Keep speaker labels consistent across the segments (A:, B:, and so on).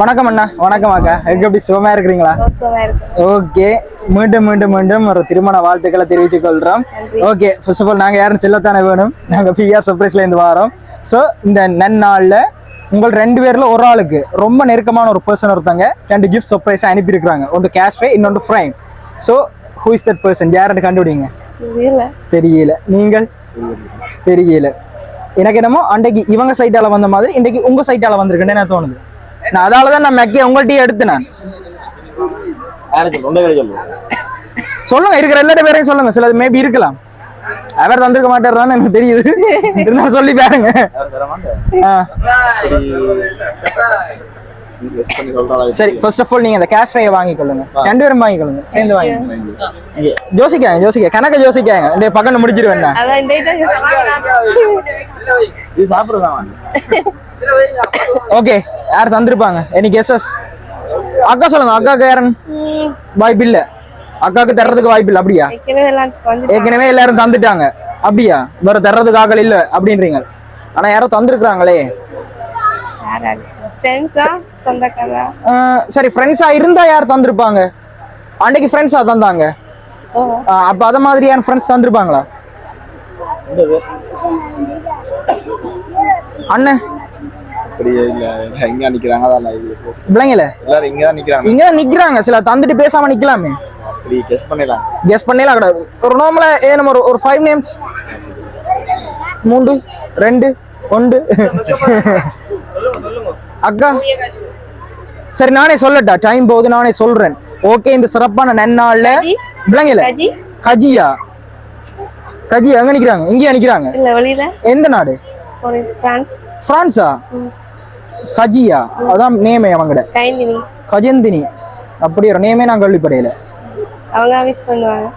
A: வணக்கம் அண்ணா. வணக்கம் அக்கா. எங்க எப்படி சுகமா இருக்கிறீங்களா? ஓகே. மீண்டும் மீண்டும் மீண்டும் ஒரு திருமண வாழ்த்துக்களை தெரிவித்துக் கொள்றோம். ஓகே. ஃபர்ஸ்ட் ஆஃப் ஆல் நாங்க யாரும் செல்லத்தானே வேணும்? நாங்க பிஆர் சர்ப்ரைஸ்ல இருந்து வரோம். ஸோ இந்த நன்னாள்ல உங்கள் ரெண்டு பேர்ல ஒரு ஆளுக்கு ரொம்ப நெருக்கமான ஒரு பர்சன் ஒருத்தங்க ரெண்டு கிஃப்ட் சர்ப்ரைஸ் அனுப்பியிருக்கிறாங்க. ஒன்று கேஷ்வே இன்னொன்று ஃப்ரைம் so who is that person யாருன்னு கண்டுபிடிங்க? தெரியல. நீங்கள்? தெரியல. எனக்கு என்னமோ அன்றைக்கு இவங்க சைட்டால வந்த மாதிரி இன்றைக்கு உங்க சைட்டால வந்திருக்குன்னு எனக்கு தோணுது? நான் அதால தான் நான் மெக்கே உங்கள்கிட்டயே எடுத்து நான். சொல்லுங்க இருக்கிற எல்லா பேரையும் சொல்லுங்க. சிலது மேபி இருக்கலாம். அவர் தந்திருக்க மாட்டாருன்னு எனக்கு தெரியுது. இருந்தாலும் சொல்லி பாருங்க. சரி ஃபர்ஸ்ட் ஆஃப் ஆல் நீங்க அந்த கேஷ் ஃப்ரையை வாங்கிக்கொள்ளுங்க ரெண்டு பேரும் வாங்கிக்கொள்ளுங்க சேர்ந்து வாங்கி ஜோசிக்காங்க ஜோசிக்க கணக்க ஜோசிக்காங்க இந்த பக்கம் முடிச்சிருவேன்
B: இந்த
A: ஓகே யார் தந்திருப்பாங்க? எனி கெஸஸ் அக்கா சொல்லுங்க அக்காக்கு யாருன்னு வாய்ப்பு இல்ல அக்காவுக்கு தர்றதுக்கு வாய்ப்பு இல்ல அப்படியா?
B: ஏற்கனவே எல்லாம் வந்து
A: ஏற்கனவே எல்லாரும் தந்துட்டாங்க. அப்படியா? வேற தர்றதுக்கு ஆகல இல்ல அப்படின்றீங்க. ஆனா யாரோ
B: சொந்தக்காரா?
A: சரி ஃப்ரெண்ட்ஸா இருந்தா யார் தந்திருப்பாங்க? அன்னைக்கு ஃப்ரெண்ட்ஸா தந்தாங்க. அப்ப அத மாதிரியான ஃப்ரெண்ட்ஸ் தந்திருப்பாங்களா? அண்ணன்
C: இல்ல நிக்கிறாங்க அதான் இது
A: பிள்ளைங்கள?
C: எல்லாரும் இங்க தான் நிக்கிறாங்க.
A: இங்க தான் நிக்கிறாங்க சில தந்துட்டு பேசாம நிக்கலாமே.
C: அப்படி கெஸ் பண்ணிடலாம்.
A: கெஸ் பண்ணலாம் கிடையாது. ஒரு நார்மலா ஏ நம்ம ஒரு ஒரு ஃபைவ் நேம்ஸ் மூன்று ரெண்டு ஒன்று. அக்கா. சரி நானே சொல்லட்டா? டைம் போகுது நானே சொல்றேன். ஓகே இந்த சிறப்பான நன்னாள்ல
B: கஜி.
A: கஜியா? கஜி எங்க நிக்கிறாங்க. இங்கேயா நிக்கிறாங்க?
B: இல்ல வெளியில.
A: எந்த நாடு? பிரான்ஸா கஜியா. அதான் நேமே அவங்கட
B: கைந்தினி
A: கஜந்தினி. அப்படி ஒரு நேமே நான் கேள்விப்படையில.
B: அவங்க மிஸ் பண்ணுவாங்க.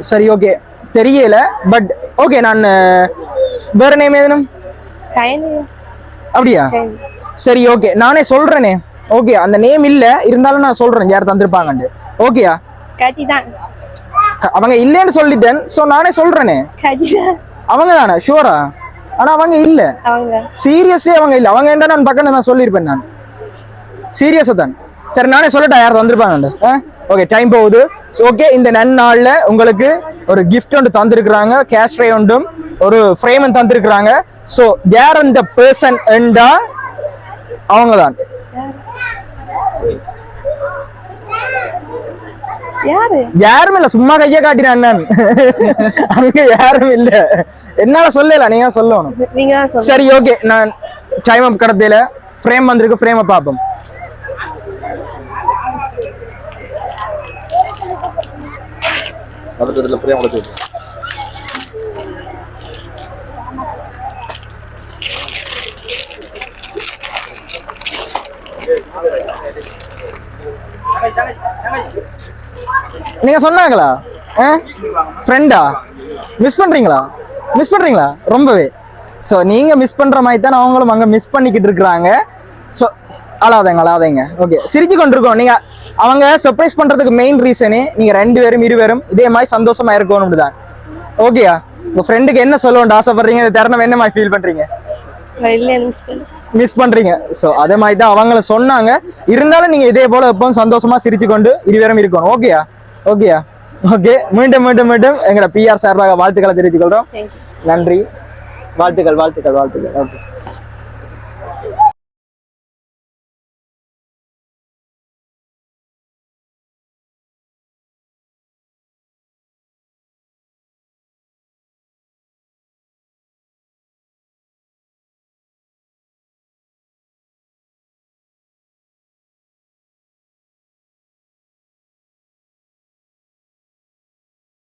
A: சரி ஓகே தெரியல பட் ஓகே நான் வேற நேம் எதுனும்? அப்படியா? சரி ஓகே நானே சொல்றேனே. ஓகே அந்த நேம் இல்ல. இருந்தாலும் நான் சொல்றேன். யார் தந்திருப்பாங்கன்னு ஓகேயா
B: கஜி தான்
A: க- அவங்க இல்லைன்னு சொல்லிட்டேன். சோ நானே சொல்றேனே. அவங்க தானே? ஷூரா ஆனா அவங்க இல்ல.
B: அவங்க.
A: சீரியஸ்லி அவங்க இல்ல. அவங்க என்ன நான் பக்கம் நான் சொல்லியிருப்பேன் நான். சீரியஸா தான். சரி நானே சொல்லட்டா யார் வந்திருப்பாங்க ஓகே டைம் போகுது. ஓகே இந்த நன்னாள்ல உங்களுக்கு ஒரு கிஃப்ட் ஒன்று தந்திருக்கிறாங்க. கேஷ் ட்ரை ஒன்றும் ஒரு ஃப்ரேம் தந்திருக்கிறாங்க. ஸோ யார் அந்த பர்சன் என்றா அவங்க தான் யாரும் இல்ல சும்மா கைய காட்டினான் நான் அங்க யாரும் இல்ல. என்னால சொல்லல நீங்க சொல்லணும்
B: நீங்க தான் சொல்லுங்க
A: சரி ஓகே நான் டைம் அப் கடத்தையில ஃப்ரேம் வந்திருக்கு ஃப்ரேமை பார்ப்போம்.
C: அடுத்ததுல
A: நீங்க சொன்னாங்களா? ஃப்ரெண்டா மிஸ் பண்றீங்களா? மிஸ் பண்றீங்களா? ரொம்பவே. ஸோ நீங்க மிஸ் பண்ற மாதிரி தான் அவங்களும் அங்க மிஸ் பண்ணிக்கிட்டு இருக்கிறாங்க. ஸோ அழாதேங்க அழாதேங்க. ஓகே சிரிச்சு கொண்டிருக்கோம். நீங்க அவங்க சர்ப்ரைஸ் பண்றதுக்கு மெயின் ரீசனே நீங்க ரெண்டு பேரும் இருவரும் இதே மாதிரி சந்தோஷமா இருக்கணும் தான் ஓகேயா உங்க ஃப்ரெண்டுக்கு என்ன சொல்லணும்னு ஆசைப்படுறீங்க? இந்த தருணம் என்ன மாதிரி ஃபீல் பண்றீங்க?
B: இல்ல மிஸ்
A: மிஸ் பண்றீங்க. ஸோ அதே மாதிரி தான் அவங்கள சொன்னாங்க. இருந்தாலும் நீங்க இதே போல எப்பவும் சந்தோஷமா சிரிச்சு கொண்டு இருவரும் இருக்கணும். ஓகேயா ஓகேயா ஓகே மீண்டும் மீண்டும் மீண்டும் எங்களோட பிஆர் சார்பாக வாழ்த்துக்களை தெரிவித்துக் கொள்றோம். நன்றி. வாழ்த்துக்கள் வாழ்த்துக்கள் வாழ்த்துக்கள். ஓகே